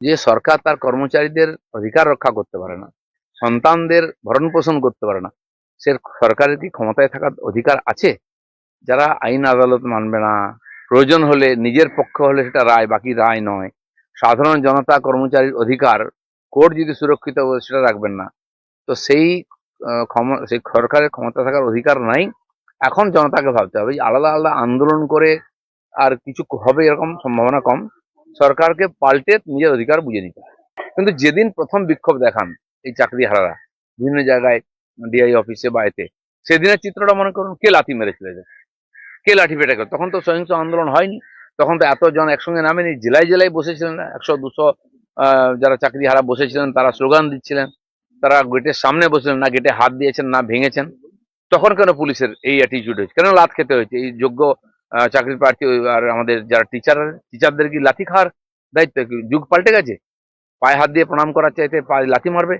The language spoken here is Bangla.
যে সরকার তার কর্মচারীদের অধিকার রক্ষা করতে পারে না, সন্তানদের ভরণ পোষণ করতে পারে না, সে সরকারের কি ক্ষমতায় থাকার অধিকার আছে? যারা আইন আদালত মানবে না, প্রয়োজন হলে নিজের পক্ষ হলে সেটা রায়, বাকি রায় নয়। সাধারণ জনতা কর্মচারীর অধিকার, কোর্ট যদি সুরক্ষিত সেটা রাখবেন না। তো সেই সেই সরকারের ক্ষমতা থাকার অধিকার নাই। এখন জনতাকে ভাবতে হবে আলাদা আলাদা আন্দোলন করে আর কিছু হবে এরকম সম্ভাবনা কম। সরকারকে পাল্টে নিজের অধিকার বুঝে নিতে কিন্তু যেদিন প্রথম বিক্ষোভ দেখান এই চাকরি হারারা বিভিন্ন জায়গায় ডিআই অফিসে বা এতে, সেদিনের চিত্রটা মনে করুন কে লাথি মেরেছিল? কে লাঠি পেটা করে তখন তো সহিংস আন্দোলন হয়নি। তখন তো এতজন একসঙ্গে নামেনি, জেলায় জেলায় বসেছিলেন, একশো, দুশো যারা চাকরি হারা বসেছিলেন, তারা স্লোগান দিচ্ছিলেন, তারা গেটের সামনে বসেছিলেন না গেটে হাত দিয়েছেন, না ভেঙেছেন। তখন কেন পুলিশের এই অ্যাটিচিউড হয়েছে? কেন লাত খেতে হয়েছে? এই যোগ্য চাকরির প্রার্থী আর আমাদের যারা টিচার টিচারদের কি লাথি খাওয়ার দায়িত্ব যুগ পাল্টে গেছে? পায়ে হাত দিয়ে প্রণাম করার চাইতে পায়ে লাথি মারবে?